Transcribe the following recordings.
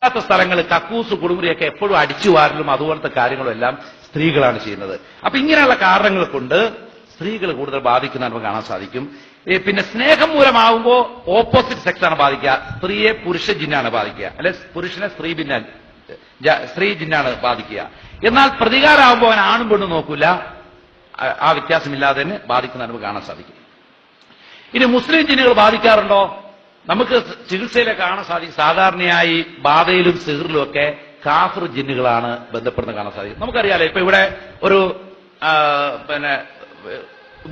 അല്ലാത്ത സ്ഥലങ്ങൾ കക്കൂസ് കുടുമുറിയൊക്കെ എപ്പോഴും അടിച്ചു വാരലും അതുപോലത്തെ കാര്യങ്ങളും എല്ലാം സ്ത്രീകളാണ് ചെയ്യുന്നത്. അപ്പൊ ഇങ്ങനെയുള്ള കാരണങ്ങൾ കൊണ്ട് സ്ത്രീകൾ കൂടുതൽ ബാധിക്കുന്ന നമുക്ക് കാണാൻ സാധിക്കും. പിന്നെ സ്നേഹം മൂലമാകുമ്പോൾ ഓപ്പോസിറ്റ് സെക്സ് ആണ് ബാധിക്കുക. സ്ത്രീയെ പുരുഷ ജിന്നാണ് ബാധിക്കുക. അല്ലെ പുരുഷനെ സ്ത്രീ ഭിന്ന സ്ത്രീ ജിന്നാണ് ബാധിക്കുക. എന്നാൽ പ്രതികാരമാകുമ്പോൾ അവൻ ആണും പെണ്ണും നോക്കൂല. ആ വ്യത്യാസമില്ലാതെ തന്നെ ബാധിക്കുന്ന നമുക്ക് കാണാൻ സാധിക്കും. ഇനി മുസ്ലിം ജിന്നുകൾ ബാധിക്കാറുണ്ടോ? നമുക്ക് ചികിത്സയിലെ കാണാൻ സാധിക്കും സാധാരണയായി ബാധയിലും സിഹറിലും ഒക്കെ കാഫർ ജിന്നുകളാണ് ബന്ധപ്പെടുന്നത് കാണാൻ സാധിക്കും. നമുക്കറിയാലോ ഇപ്പൊ ഇവിടെ ഒരു പിന്നെ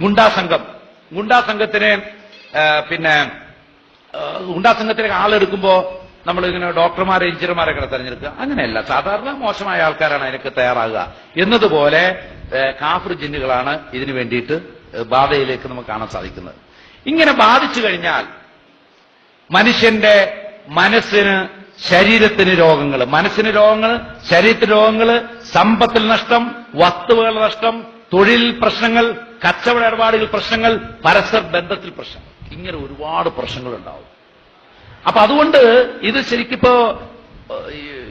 ഗുണ്ടാ സംഘം. ഗുണ്ടാ സംഘത്തിന് പിന്നെ ഗുണ്ടാ സംഘത്തിലേക്ക് ആളെടുക്കുമ്പോ നമ്മൾ ഇങ്ങനെ ഡോക്ടർമാരെ എഞ്ചിനീയർമാരൊക്കെ തെരഞ്ഞെടുക്കുക. അങ്ങനെയല്ല സാധാരണ മോശമായ ആൾക്കാരാണ് അതിനൊക്കെ തയ്യാറാകുക. എന്നതുപോലെ കാഫർ ജിന്നുകളാണ് ഇതിനു വേണ്ടിയിട്ട് ബാധയിലേക്ക് നമുക്ക് കാണാൻ സാധിക്കുന്നത്. ഇങ്ങനെ ബാധിച്ചു കഴിഞ്ഞാൽ മനുഷ്യന്റെ മനസ്സിന് ശരീരത്തിന് രോഗങ്ങൾ. മനസ്സിന് രോഗങ്ങൾ ശരീരത്തിന് രോഗങ്ങൾ സമ്പത്തിൽ നഷ്ടം വസ്തുവകൾ നഷ്ടം തൊഴിൽ പ്രശ്നങ്ങൾ കച്ചവട ഇടപാടുകൾ പ്രശ്നങ്ങൾ പരസ്പര ബന്ധത്തിൽ പ്രശ്നം. ഇങ്ങനെ ഒരുപാട് പ്രശ്നങ്ങൾ ഉണ്ടാവും അപ്പൊ അതുകൊണ്ട് ഇത് ശരിക്കിപ്പോ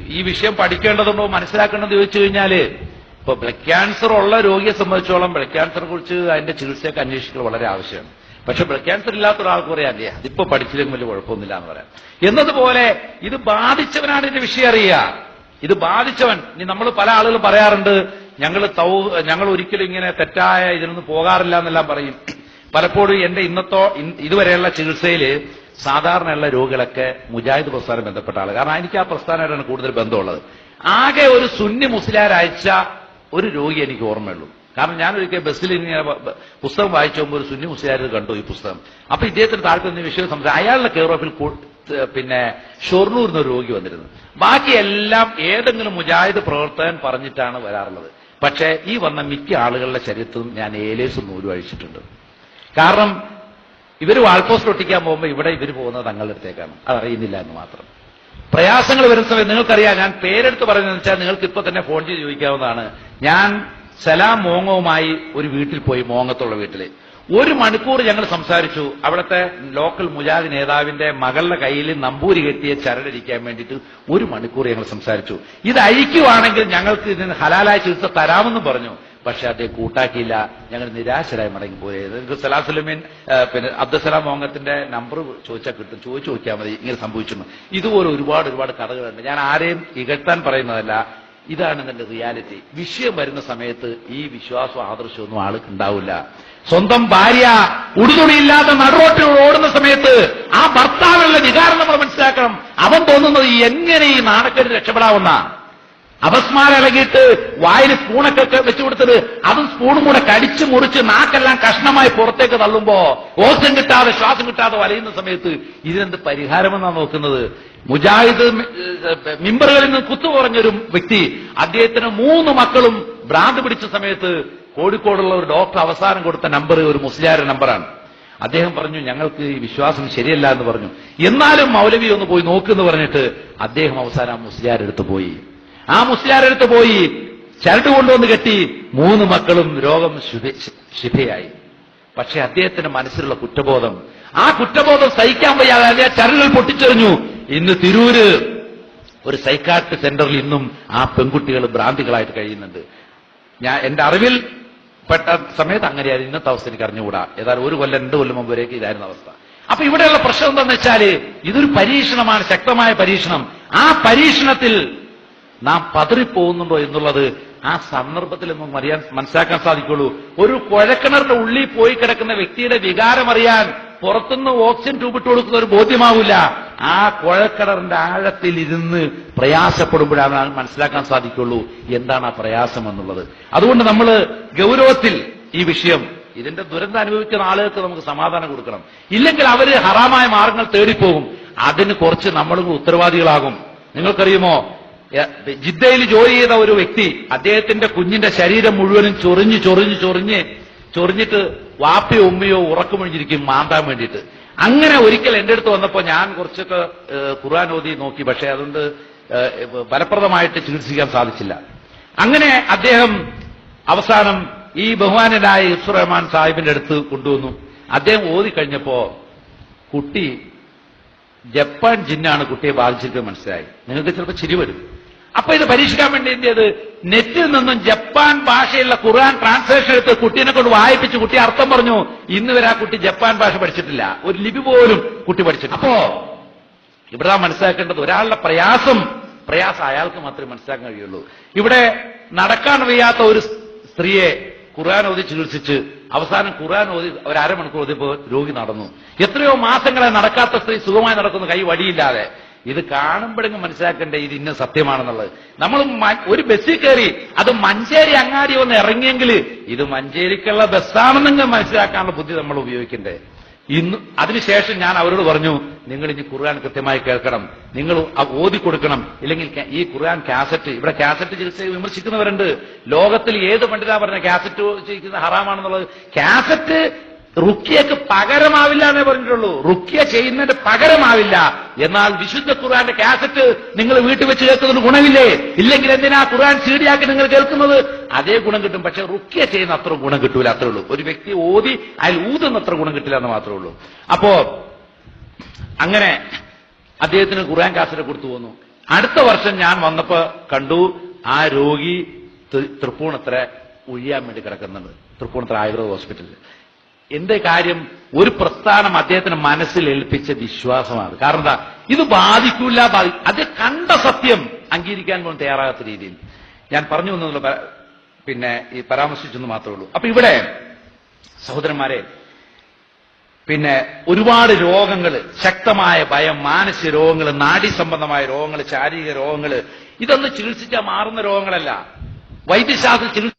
ഈ വിഷയം പഠിക്കേണ്ടതുണ്ടോ മനസ്സിലാക്കേണ്ടത് ചോദിച്ചു കഴിഞ്ഞാൽ ഇപ്പൊ ബ്ലഡ് ക്യാൻസർ ഉള്ള രോഗിയെ സംബന്ധിച്ചോളം ബ്ലഡ് ക്യാൻസറെ കുറിച്ച് അതിന്റെ ചികിത്സയൊക്കെ അന്വേഷിക്കൽ വളരെ ആവശ്യമാണ്. പക്ഷെ ക്യാൻസർ ഇല്ലാത്ത ഒരാൾക്ക് പറയാം അല്ലേ അതിപ്പോ പഠിച്ചില്ലെങ്കിൽ വലിയ കുഴപ്പമൊന്നുമില്ല എന്ന് പറയാം. എന്നതുപോലെ ഇത് ബാധിച്ചവനാണ് ഇതിന്റെ വിഷയം അറിയുക. ഇത് ബാധിച്ചവൻ ഇനി നമ്മൾ പല ആളുകളും പറയാറുണ്ട് ഞങ്ങൾ തൗ ഞങ്ങൾ ഒരിക്കലും ഇങ്ങനെ തെറ്റായ ഇതിനൊന്നും പോകാറില്ല എന്നെല്ലാം പറയും. പലപ്പോഴും എന്റെ ഇന്നത്തോ ഇതുവരെയുള്ള ചികിത്സയിൽ സാധാരണയുള്ള രോഗികളൊക്കെ മുജാഹിദ് പ്രസ്ഥാനം ബന്ധപ്പെട്ട ആൾ കാരണം എനിക്ക് ആ പ്രസ്ഥാനമായിട്ടാണ് കൂടുതൽ ബന്ധമുള്ളത്. ആകെ ഒരു സുന്നി മുസ്ലിയാർ ഒരു രോഗി എനിക്ക് ഓർമ്മയുള്ളൂ. കാരണം ഞാനൊരിക്കൽ ബസ്സിൽ ഇങ്ങനെ പുസ്തകം വായിച്ചു പോകുമ്പോൾ ഒരു സുന്നി മുസ്ലിയാർ കണ്ടു ഈ പുസ്തകം. അപ്പൊ ഇദ്ദേഹത്തിന് താല്പര്യം വിഷയം സംസാരിച്ചു അയാളുടെ കെയർ ഓഫിൽ പിന്നെ ഷൊർണൂർ എന്നൊരു രോഗി വന്നിരുന്നു. ബാക്കിയെല്ലാം ഏതെങ്കിലും മുജാഹിദ് പ്രവർത്തകൻ പറഞ്ഞിട്ടാണ് വരാറുള്ളത്. പക്ഷേ ഈ വന്ന മിക്ക ആളുകളുടെ ശരീരത്തിലും ഞാൻ ഏലേസും നൂലും അഴിച്ചിട്ടുണ്ട്. കാരണം ഇവർ വാൾപോസ്റ്റ് ഒട്ടിക്കാൻ പോകുമ്പോൾ ഇവിടെ ഇവർ പോകുന്നത് തങ്ങളുടെ അടുത്തേക്കാണ്. അതറിയുന്നില്ല എന്ന് മാത്രം. പ്രയാസങ്ങൾ വരുന്ന സമയത്ത് നിങ്ങൾക്കറിയാം ഞാൻ പേരെടുത്ത് പറയുന്നത് വെച്ചാൽ നിങ്ങൾക്ക് ഇപ്പൊ തന്നെ ഫോൺ ചെയ്ത് ചോദിക്കാവുന്നതാണ്. ഞാൻ സലാം മോങ്ങവുമായി ഒരു വീട്ടിൽ പോയി മോങ്ങത്തുള്ള വീട്ടിൽ. ഒരു മണിക്കൂർ ഞങ്ങൾ സംസാരിച്ചു. അവിടുത്തെ ലോക്കൽ മുജാദ് നേതാവിന്റെ മകളുടെ കയ്യിൽ നമ്പൂരി കെട്ടിയ ചരടിരിക്കാൻ വേണ്ടിയിട്ട് ഒരു മണിക്കൂർ ഞങ്ങൾ സംസാരിച്ചു. ഇത് അഴിക്കുവാണെങ്കിൽ ഞങ്ങൾക്ക് ഇതിന് ഹലാലായ ചികിത്സ തരാമെന്ന് പറഞ്ഞു. പക്ഷെ അദ്ദേഹം കൂട്ടാക്കിയില്ല. ഞങ്ങൾ നിരാശരായി മടങ്ങിപ്പോയി നിങ്ങൾക്ക് സലാസുലമീൻ പിന്നെ അബ്ദുസലാം മോങ്ങത്തിന്റെ നമ്പർ ചോദിച്ചാൽ കിട്ടും. ചോദിച്ചു നോക്കിയാൽ മതി. ഇങ്ങനെ സംഭവിച്ചു ഇതുപോലെ ഒരുപാട് ഒരുപാട് കഥകളുണ്ട്. ഞാൻ ആരെയും ഇകഴ്ത്താൻ പറയുന്നതല്ല. ഇതാണ് നല്ല റിയാലിറ്റി. വിഷയം വരുന്ന സമയത്ത് ഈ വിശ്വാസവും ആദർശമൊന്നും ആൾക്ക് ഉണ്ടാവില്ല. സ്വന്തം ഭാര്യ ഉടുതുണിയില്ലാതെ നടുറോട്ടിൽ ഓടുന്ന സമയത്ത് ആ ഭർത്താവിനുള്ള വികാരം നമ്മൾ മനസ്സിലാക്കണം. അവൻ തോന്നുന്നത് എങ്ങനെ ഈ നാണക്കേട് രക്ഷപ്പെടാവുന്ന അപസ്മാരം ഇളകിയിട്ട് വായിൽ സ്പൂണൊക്കെ വെച്ചു കൊടുത്തത് അതും സ്പൂണും കൂടെ കടിച്ചു മുറിച്ച് നാക്കെല്ലാം കഷ്ണമായി പുറത്തേക്ക് തള്ളുമ്പോ ഓസം കിട്ടാതെ ശ്വാസം കിട്ടാതെ വലയുന്ന സമയത്ത് ഇതിനെന്ത് പരിഹാരമെന്നാണ് നോക്കുന്നത്? മുജാഹിദ് മിമ്പറുകളിൽ നിന്ന് കുത്തു കുറഞ്ഞൊരു വ്യക്തി അദ്ദേഹത്തിന് മൂന്ന് മക്കളും ഭ്രാന്ത് പിടിച്ച സമയത്ത് കോഴിക്കോടുള്ള ഒരു ഡോക്ടർ അവസാനം കൊടുത്ത നമ്പർ ഒരു മുസ്ലിയാര നമ്പറാണ്. അദ്ദേഹം പറഞ്ഞു ഞങ്ങൾക്ക് ഈ വിശ്വാസം ശരിയല്ല എന്ന് പറഞ്ഞു. എന്നാലും മൗലവി ഒന്ന് പോയി നോക്കുമെന്ന് പറഞ്ഞിട്ട് അദ്ദേഹം അവസാനം മുസ്ലിയാരെടുത്ത് പോയി. ആ മുസ്ലിയാരെടുത്ത് പോയി ചരട് കൊണ്ടുവന്ന് കെട്ടി മൂന്ന് മക്കളും രോഗം ശുഭ- ശിഫയായി പക്ഷെ അദ്ദേഹത്തിന്റെ മനസ്സിലുള്ള കുറ്റബോധം ആ കുറ്റബോധം സഹിക്കാൻ വയ്യാതെ അദ്ദേഹം ചരലുകൾ പൊട്ടിച്ചെറിഞ്ഞു. ഇന്ന് തിരൂര് ഒരു സൈക്കാട്രി സെന്ററിൽ ഇന്നും ആ പെൺകുട്ടികൾ ഭ്രാന്തികളായിട്ട് കഴിയുന്നുണ്ട്. ഞാൻ എന്റെ അറിവിൽ പെട്ട സമയത്ത് അങ്ങനെയായിരുന്നു. ഇന്നത്തെ അവസ്ഥ എനിക്ക് അറിഞ്ഞുകൂടാ. ഏതായാലും ഒരു കൊല്ലം രണ്ട് കൊല്ലം മുമ്പ് വരേക്ക് ഇതായിരുന്ന അവസ്ഥ. അപ്പൊ ഇവിടെയുള്ള പ്രശ്നം എന്താണെന്ന് വെച്ചാൽ ഇതൊരു പരീക്ഷണമാണ് ശക്തമായ പരീക്ഷണം. ആ പരീക്ഷണത്തിൽ നാം പതറിപ്പോകുന്നുണ്ടോ എന്നുള്ളത് ആ സന്ദർഭത്തിൽ നമുക്ക് അറിയാൻ മനസ്സിലാക്കാൻ സാധിക്കുള്ളൂ. ഒരു കുഴക്കിണറിന്റെ ഉള്ളിൽ പോയി കിടക്കുന്ന വ്യക്തിയുടെ വികാരം അറിയാൻ പുറത്തുനിന്ന് ഓക്സിജൻ ട്യൂബിട്ട് കൊടുക്കുന്ന ഒരു ബോധ്യമാവില്ല. ആ കുഴക്കിണറിന്റെ ആഴത്തിൽ ഇരുന്ന് പ്രയാസപ്പെടുമ്പോഴാണ് മനസ്സിലാക്കാൻ സാധിക്കുള്ളൂ. എന്താണ് ആ പ്രയാസം എന്നുള്ളത്? അതുകൊണ്ട് നമ്മൾ ഗൗരവത്തിൽ ഈ വിഷയം ഇതിന്റെ ദുരന്തം അനുഭവിക്കുന്ന ആളുകൾക്ക് നമുക്ക് സമാധാനം കൊടുക്കണം. ഇല്ലെങ്കിൽ അവർ ഹറാമായ മാർഗങ്ങൾ തേടിപ്പോകും. അതിന് കുറച്ച് നമ്മളും ഉത്തരവാദികളാകും. നിങ്ങൾക്കറിയുമോ? ജിദ്ദയിൽ ജോലി ചെയ്ത ഒരു വ്യക്തി അദ്ദേഹത്തിന്റെ കുഞ്ഞിന്റെ ശരീരം മുഴുവനും ചൊറിഞ്ഞ് ചൊറിഞ്ഞ് ചൊറിഞ്ഞ് ചൊറിഞ്ഞിട്ട് വാപ്പയോ ഉമ്മയോ ഉറക്കമൊഴിഞ്ഞിരിക്കും മാന്താൻ വേണ്ടിയിട്ട്. അങ്ങനെ ഒരിക്കൽ എന്റെ അടുത്ത് വന്നപ്പോ ഞാൻ കുറച്ചൊക്കെ ഖുർആൻ ഓതി നോക്കി പക്ഷെ അതുകൊണ്ട് ഫലപ്രദമായിട്ട് ചികിത്സിക്കാൻ സാധിച്ചില്ല. അങ്ങനെ അദ്ദേഹം അവസാനം ഈ ബഹുമാനനായ ഇഫ്സു റഹ്മാൻ സാഹിബിന്റെ അടുത്ത് കൊണ്ടുവന്നു. അദ്ദേഹം ഓതി കഴിഞ്ഞപ്പോ കുട്ടി ജപ്പാൻ ജിന്നാണ് കുട്ടിയെ ബാധിച്ചിട്ട് മനസ്സിലായി. നിങ്ങൾക്ക് ചിലപ്പോൾ ചിരി വരും. അപ്പൊ ഇത് പരീക്ഷിക്കാൻ വേണ്ടി എന്ത് നെറ്റിൽ നിന്നും ജപ്പാൻ ഭാഷയുള്ള ഖുർആൻ ട്രാൻസ്ലേഷൻ എടുത്ത് കുട്ടീനെ കൊണ്ട് വായിപ്പിച്ച് കുട്ടി അർത്ഥം പറഞ്ഞു. ഇന്ന് വരെ ആ കുട്ടി ജപ്പാൻ ഭാഷ പഠിച്ചിട്ടില്ല. ഒരു ലിപി പോലും കുട്ടി പഠിച്ചിട്ടില്ല. അപ്പോ ഇവിടെ മനസ്സിലാക്കേണ്ടത് ഒരാളുടെ പ്രയാസം പ്രയാസം അയാൾക്ക് മാത്രമേ മനസ്സിലാക്കാൻ കഴിയുള്ളൂ. ഇവിടെ നടക്കാൻ വയ്യാത്ത ഒരു സ്ത്രീയെ ഖുർആൻ ഓതി ചികിത്സിച്ച് അവസാനം ഖുർആൻ ഓതി ഒരു അരമണിക്കൂർ ഓതിപ്പോ രോഗി നടന്നു. എത്രയോ മാസങ്ങളെ നടക്കാത്ത സ്ത്രീ സുഖമായി നടക്കുന്നു കൈ വടിയില്ലാതെ ഇത് കാണുമ്പോഴെങ്കിലും മനസ്സിലാക്കണ്ടേ ഇത് ഇന്ന സത്യമാണെന്നുള്ളത്. നമ്മൾ ഒരു ബസ്സിൽ കയറി അത് മഞ്ചേരി അങ്ങാടി ഒന്ന് ഇറങ്ങിയെങ്കിൽ ഇത് മഞ്ചേരിക്കുള്ള ബസ്സാണെന്നെങ്കിൽ മനസ്സിലാക്കാനുള്ള ബുദ്ധി നമ്മൾ ഉപയോഗിക്കണ്ടേ. ഇന്ന് അതിനുശേഷം ഞാൻ അവരോട് പറഞ്ഞു നിങ്ങൾ ഇനി ഖുർആൻ കൃത്യമായി കേൾക്കണം. നിങ്ങൾ ഓതി കൊടുക്കണം. ഇല്ലെങ്കിൽ ഈ ഖുർആൻ കാസറ്റ് ഇവിടെ കാസറ്റ് ചികിത്സ വിമർശിക്കുന്നവരുണ്ട്. ലോകത്തിൽ ഏത് പണ്ഡിതാ പറഞ്ഞ കാസറ്റ് ചികിത്സ ഹറാമാണെന്നുള്ളത്? കാസറ്റ് റുക്കിയക്ക് പകരമാവില്ല എന്നേ പറഞ്ഞിട്ടുള്ളൂ. റുക്കിയ ചെയ്യുന്നതിന് പകരമാവില്ല. എന്നാൽ വിശുദ്ധ ഖുർആന്റെ കാസറ്റ് നിങ്ങൾ വീട്ടിൽ വെച്ച് കേൾക്കുന്നതിന് ഗുണമില്ലേ? ഇല്ലെങ്കിൽ എന്തിനാ ഖുർആൻ സീഡിയാക്കി നിങ്ങൾ കേൾക്കുന്നത്? അതേ ഗുണം കിട്ടും. പക്ഷെ റുക്കിയ ചെയ്യുന്ന അത്ര ഗുണം കിട്ടൂല അത്രേ ഉള്ളൂ. ഒരു വ്യക്തി ഓതി അതിൽ ഊതുന്ന അത്ര ഗുണം കിട്ടില്ല എന്ന് മാത്രമേ ഉള്ളൂ. അപ്പോ അങ്ങനെ അദ്ദേഹത്തിന് ഖുർആൻ കാസറ്റ് കൊടുത്തു പോന്നു. അടുത്ത വർഷം ഞാൻ വന്നപ്പോ കണ്ടു ആ രോഗി തൃപ്പൂണത്ര ഒഴിയാൻ വേണ്ടി കിടക്കുന്നുണ്ട്. തൃപ്പൂണിത്തറ ആയുർവേദ ഹോസ്പിറ്റലിൽ എന്റെ കാര്യം ഒരു പ്രസ്ഥാനം അദ്ദേഹത്തിന് മനസ്സിൽ ഏൽപ്പിച്ച വിശ്വാസമാണ്. കാരണം എന്താ? ഇത് ബാധിക്കൂല ബാധി അത് കണ്ട സത്യം അംഗീകരിക്കാൻ പോലും തയ്യാറാകാത്ത രീതിയിൽ. ഞാൻ പറഞ്ഞു വന്നുള്ള പിന്നെ ഈ പരാമർശിച്ചെന്ന് മാത്രമേ ഉള്ളൂ. അപ്പൊ ഇവിടെ സഹോദരന്മാരെ പിന്നെ ഒരുപാട് രോഗങ്ങൾ ശക്തമായ ഭയം മാനസിക രോഗങ്ങൾ നാഡി സംബന്ധമായ രോഗങ്ങൾ ശാരീരിക രോഗങ്ങൾ ഇതൊന്ന് ചികിത്സിച്ചാൽ മാറുന്ന രോഗങ്ങളല്ല. വൈദ്യശാസ്ത്ര ചികിത്സ